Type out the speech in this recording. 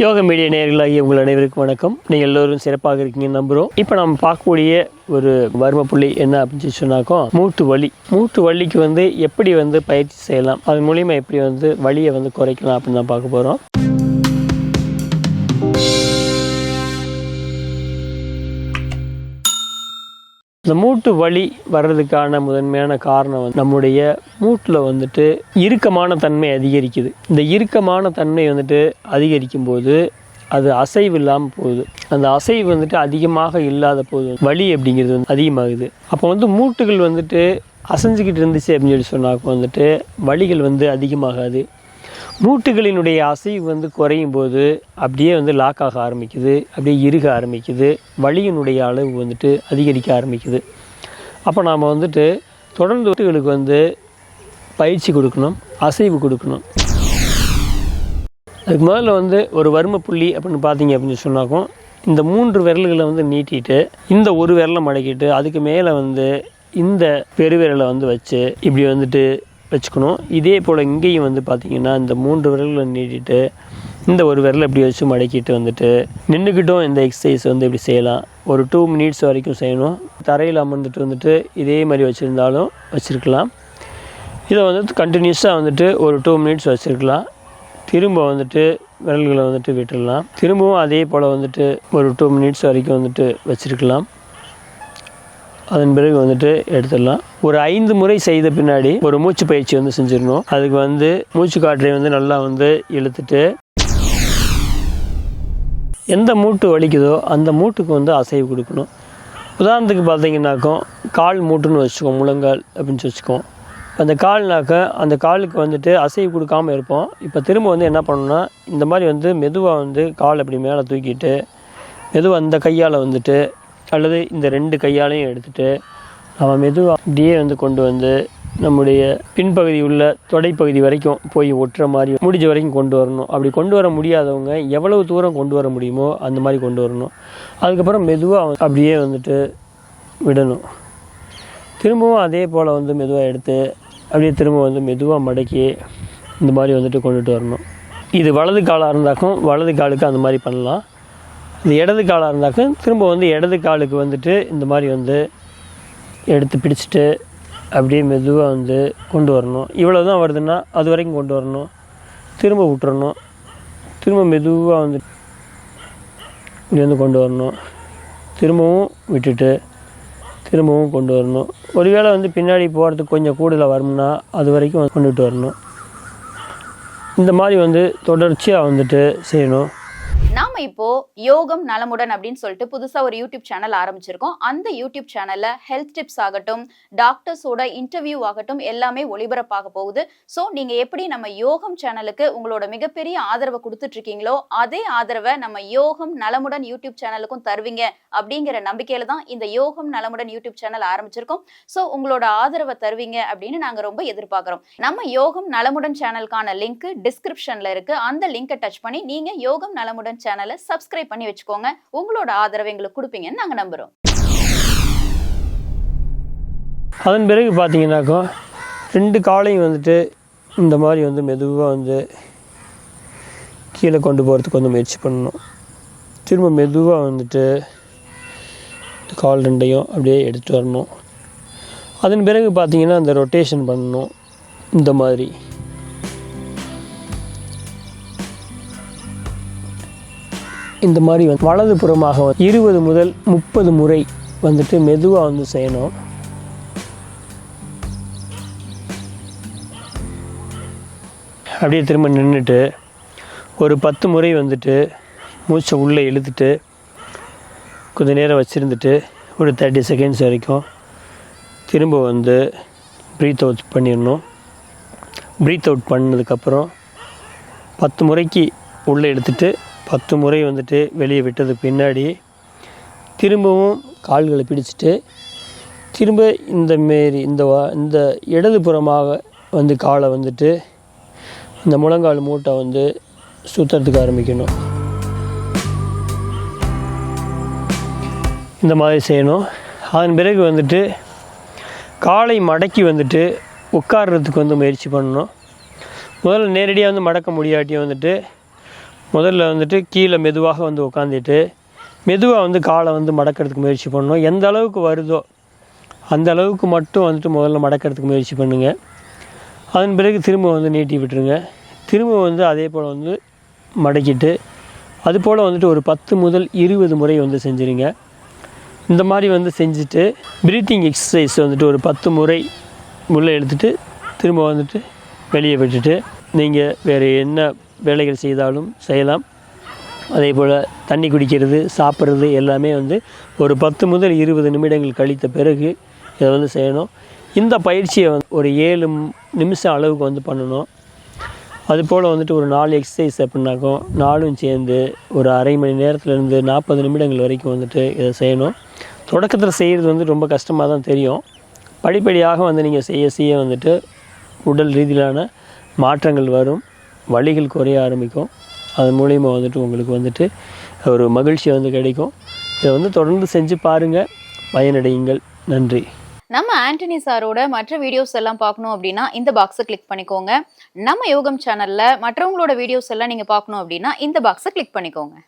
யோக மீடியா நேர்களாகி உங்கள் அனைவருக்கும் வணக்கம். நீங்கள் எல்லோரும் சிறப்பாக இருக்கீங்கன்னு நம்புகிறோம் இப்போ நம்ம பார்க்கக்கூடிய ஒரு வர்ம புள்ளி என்ன அப்படின்னு சொன்னாக்கோ மூட்டு வலி. மூட்டு வலிக்கு வந்து எப்படி வந்து பயிற்சி செய்யலாம்? அது மூலிமா எப்படி வந்து வலியை வந்து குறைக்கலாம் அப்படின்னு தான் பார்க்க போகிறோம் இந்த மூட்டு வலி வர்றதுக்கான முதன்மையான காரணம் வந்து நம்முடைய மூட்டில் வந்துட்டு இறுக்கமான தன்மை அதிகரிக்குது. இந்த இறுக்கமான தன்மை வந்துட்டு அதிகரிக்கும் போது அது அசைவு இல்லாமல் போகுது. அந்த அசைவு வந்துட்டு அதிகமாக இல்லாத போது வலி அப்படிங்கிறது வந்து அதிகமாகுது. அப்போ வந்து மூட்டுகள் வந்துட்டு அசைஞ்சிக்கிட்டு இருந்துச்சு அப்படின்னு சொல்லி சொன்னாக்க வந்துட்டு வலிகள் வந்து அதிகமாகாது. மூட்டுகளினுடைய அசைவு வந்து குறையும் போது அப்படியே வந்து லாக் ஆக ஆரம்பிக்குது. அப்படியே இறுக ஆரம்பிக்குது. வலியினுடைய அளவு வந்துட்டு அதிகரிக்க ஆரம்பிக்குது. அப்போ நாம் வந்துட்டு தொடர்ந்து மூட்டுகளுக்கு வந்து பயிற்சி கொடுக்கணும் அசைவு கொடுக்கணும். அதுக்கு முதல்ல வந்து ஒரு வறும புள்ளி அப்படின்னு பார்த்தீங்க அப்படின்னு சொன்னாக்கும் இந்த மூன்று விரல்களை வந்து நீட்டிட்டு இந்த ஒரு விரலை மடக்கிட்டு அதுக்கு மேலே வந்து இந்த பெருவிரலை வந்து வச்சு இப்படி வந்துட்டு வச்சுக்கணும். இதே போல் இங்கேயும் வந்து பார்த்திங்கன்னா இந்த மூன்று விரல்களை நீட்டிட்டு இந்த ஒரு விரலை இப்படி வச்சு மடக்கிட்டு வந்துட்டு நின்றுக்கிட்டும் இந்த எக்ஸசைஸ் வந்து இப்படி செய்யலாம். ஒரு டூ மினிட்ஸ் வரைக்கும் செய்யணும். தரையில் அமர்ந்துட்டு வந்துட்டு இதே மாதிரி வச்சுருந்தாலும் வச்சுருக்கலாம். இதை வந்து கண்டினியூஸாக வந்துட்டு ஒரு டூ மினிட்ஸ் வச்சுருக்கலாம். திரும்ப வந்துட்டு விரல்களை வந்துட்டு விட்டுடலாம். திரும்பவும் அதே போல் வந்துட்டு ஒரு டூ மினிட்ஸ் வரைக்கும் வந்துட்டு வச்சுருக்கலாம். அதன் பிறகு வந்துட்டு எடுத்துடலாம். ஒரு ஐந்து முறை செய்த பின்னாடி ஒரு மூச்சு பயிற்சி வந்து செஞ்சிடணும். அதுக்கு வந்து மூச்சு காற்றை வந்து நல்லா வந்து இழுத்துட்டு எந்த மூட்டு வலிக்குதோ அந்த மூட்டுக்கு வந்து அசைவு கொடுக்கணும். உதாரணத்துக்கு பார்த்தீங்கன்னாக்கோ கால் மூட்டுன்னு வச்சுக்கோம் முழங்கால் அப்படின்னு வச்சுக்கோம். அந்த கால்னாக்க அந்த காலுக்கு வந்துட்டு அசைவு கொடுக்காம இருப்போம். இப்போ திரும்ப வந்து என்ன பண்ணணும்னா இந்த மாதிரி வந்து மெதுவாக வந்து கால் அப்படி மேலே தூக்கிட்டு மெதுவாக அந்த கையால் வந்துட்டு அல்லது இந்த ரெண்டு கையாலையும் எடுத்துட்டு நம்ம மெதுவாக அப்படியே வந்து கொண்டு வந்து நம்முடைய பின்பகுதி உள்ள தொடைப்பகுதி வரைக்கும் போய் ஒட்டுற மாதிரி முடிஞ்ச வரைக்கும் கொண்டு வரணும். அப்படி கொண்டு வர முடியாதவங்க எவ்வளவு தூரம் கொண்டு வர முடியுமோ அந்த மாதிரி கொண்டு வரணும். அதுக்கப்புறம் மெதுவாக அப்படியே வந்துட்டு விடணும். திரும்பவும் அதே போல் வந்து மெதுவாக எடுத்து அப்படியே திரும்ப வந்து மெதுவாக மடக்கி இந்த மாதிரி வந்துட்டு கொண்டுட்டு வரணும். இது வலது காலாக இருந்தாக்கும் வலது காலுக்கு அந்த மாதிரி பண்ணலாம். இது இடது காலாக இருந்தாக்கும் திரும்ப வந்து இடது காலுக்கு வந்துட்டு இந்த மாதிரி வந்து எடுத்து பிடிச்சிட்டு அப்படியே மெதுவாக வந்து கொண்டு வரணும். இவ்வளோ தான் வருதுன்னா அது வரைக்கும் கொண்டு வரணும். திரும்ப விட்டுறணும். திரும்ப மெதுவாக வந்து இப்படி வந்து கொண்டு வரணும். திரும்பவும் விட்டுட்டு திரும்பவும் கொண்டு வரணும். ஒருவேளை வந்து பின்னாடி போகிறதுக்கு கொஞ்சம் கூடுதலாக வரும்னா அது வரைக்கும் கொண்டுட்டு வரணும். இந்த மாதிரி வந்து தொடர்ச்சியாக வந்துட்டு செய்யணும். நாம இப்போ யோகம் நலமுடன் அப்படின்னு சொல்லிட்டு புதுசா ஒரு யூடியூப் சேனல் ஆரம்பிச்சிருக்கோம். அந்த யூடியூப் சேனல்ல ஹெல்த் டிப்ஸ் ஆகட்டும் டாக்டர்ஸோட இன்டர்வியூ ஆகட்டும் எல்லாமே ஒளிபரப்பாக போகுது. ஸோ நீங்க எப்படி நம்ம யோகம் சேனலுக்கு உங்களோட மிகப்பெரிய ஆதரவை கொடுத்துட்டு இருக்கீங்களோ அதே ஆதரவை நம்ம யோகம் நலமுடன் யூடியூப் சேனலுக்கும் தருவீங்க அப்படிங்கிற நம்பிக்கையில தான் இந்த யோகம் நலமுடன் யூடியூப் சேனல் ஆரம்பிச்சிருக்கோம். ஸோ உங்களோட ஆதரவை தருவீங்க அப்படின்னு நாங்க ரொம்ப எதிர்பார்க்கிறோம். நம்ம யோகம் நலமுடன் சேனலுக்கான லிங்க் டிஸ்கிரிப்ஷன்ல இருக்கு. அந்த லிங்கை டச் பண்ணி நீங்க யோகம் நலமுடன் சேனல் சப்ஸ்கிரைப் பண்ணி வச்சுக்கோங்க. உங்களோட ஆதரவை எங்களுக்கு கொடுப்பீங்கன்னு நாங்கள் நம்புறோம். அதன் பிறகு பார்த்தீங்கன்னாக்கா ரெண்டு காலையும் வந்துட்டு இந்த மாதிரி வந்து மெதுவாக வந்து கீழே கொண்டு போகிறதுக்கு வந்து முயற்சி பண்ணணும். திரும்ப மெதுவாக வந்துட்டு இந்த கால் ரெண்டையும் அப்படியே எடுத்துகிட்டு வரணும். அதன் பிறகு பார்த்தீங்கன்னா அந்த ரொட்டேஷன் பண்ணணும். இந்த மாதிரி. இந்த மாதிரி வந்து வலது புறமாக இருபது முதல் முப்பது முறை வந்துட்டு மெதுவாக வந்து செய்யணும். அப்படியே திரும்ப நின்றுட்டு ஒரு பத்து முறை வந்துட்டு மூச்சை உள்ளே இழுத்துட்டு கொஞ்ச நேரம் வச்சுருந்துட்டு ஒரு தேர்ட்டி செகண்ட்ஸ் வரைக்கும் திரும்ப வந்து ப்ரீத் அவுட் பண்ணிடணும். ப்ரீத் அவுட் பண்ணதுக்கப்புறம் பத்து முறைக்கு உள்ளே எடுத்துட்டு பத்து முறை வந்துட்டு வெளியே விட்டது பின்னாடி திரும்பவும் கால்களை பிடிச்சிட்டு திரும்ப இந்த மாரி இந்த வா- இந்த இடதுபுறமாக வந்து காலை வந்துட்டு இந்த முழங்கால் மூட்டை வந்து சுற்றுறதுக்கு ஆரம்பிக்கணும். இந்த மாதிரி செய்யணும். அதன் பிறகு வந்துட்டு காலை மடக்கி வந்துட்டு உட்கார்றதுக்கு வந்து முயற்சி பண்ணணும். முதல்ல நேரடியாக வந்து மடக்க முடியாட்டியும் வந்துட்டு முதல்ல வந்துட்டு கீழே மெதுவாக வந்து உட்காந்துட்டு மெதுவாக வந்து காலை வந்து மடக்கிறதுக்கு முயற்சி பண்ணணும். எந்த அளவுக்கு வருதோ அந்த அளவுக்கு மட்டும் வந்துட்டு முதல்ல மடக்கிறதுக்கு முயற்சி பண்ணுங்கள் அதன் பிறகு திரும்ப வந்து நீட்டி விட்டுருங்க. திரும்ப வந்து அதே போல் வந்து மடக்கிட்டு அது போல் வந்துட்டு ஒரு பத்து முதல் இருபது முறை வந்து செஞ்சுருங்க. இந்த மாதிரி வந்து செஞ்சுட்டு ப்ரீத்திங் எக்ஸசைஸ் வந்துட்டு ஒரு பத்து முறை உள்ளே எடுத்துகிட்டு திரும்ப வந்துட்டு வெளியே விட்டுட்டு நீங்கள் வேறு என்ன வேலைகள் செய்தாலும் செய்யலாம். அதே போல் தண்ணி குடிக்கிறது சாப்பிட்றது எல்லாமே வந்து ஒரு பத்து முதல் இருபது நிமிடங்கள் கழித்த பிறகு இதை வந்து செய்யணும். இந்த பயிற்சியை வந்து ஒரு ஏழு நிமிஷம் அளவுக்கு வந்து பண்ணணும். அதுபோல் வந்துட்டு ஒரு நாலு எக்ஸசைஸ் அப்படின்னாக்கும் நாலும் சேர்ந்து ஒரு அரை மணி நேரத்துலேருந்து நாற்பது நிமிடங்கள் வரைக்கும் வந்துட்டு இதை செய்யணும். தொடக்கத்தில் செய்கிறது வந்து ரொம்ப கஷ்டமாக தான் தெரியும். படிப்படியாக வந்து நீங்கள் செய்ய செய்ய வந்துட்டு உடல் ரீதியிலான மாற்றங்கள் வரும். வழிகள் குறைய ஆரம்பிக்கும். அது மூலிமா வந்துட்டு உங்களுக்கு வந்துட்டு ஒரு மகிழ்ச்சி வந்து கிடைக்கும். இதை வந்து தொடர்ந்து செஞ்சு பாருங்கள் பயனடையுங்கள். நன்றி. நம்ம ஆண்டனி சாரோட மற்ற வீடியோஸ் எல்லாம் பார்க்கணும் அப்படின்னா இந்த பாக்ஸை கிளிக் பண்ணிக்கோங்க. நம்ம யோகம் சேனலில் மற்றவங்களோட வீடியோஸ் எல்லாம் நீங்கள் பார்க்கணும் அப்படின்னா இந்த பாக்ஸை கிளிக் பண்ணிக்கோங்க.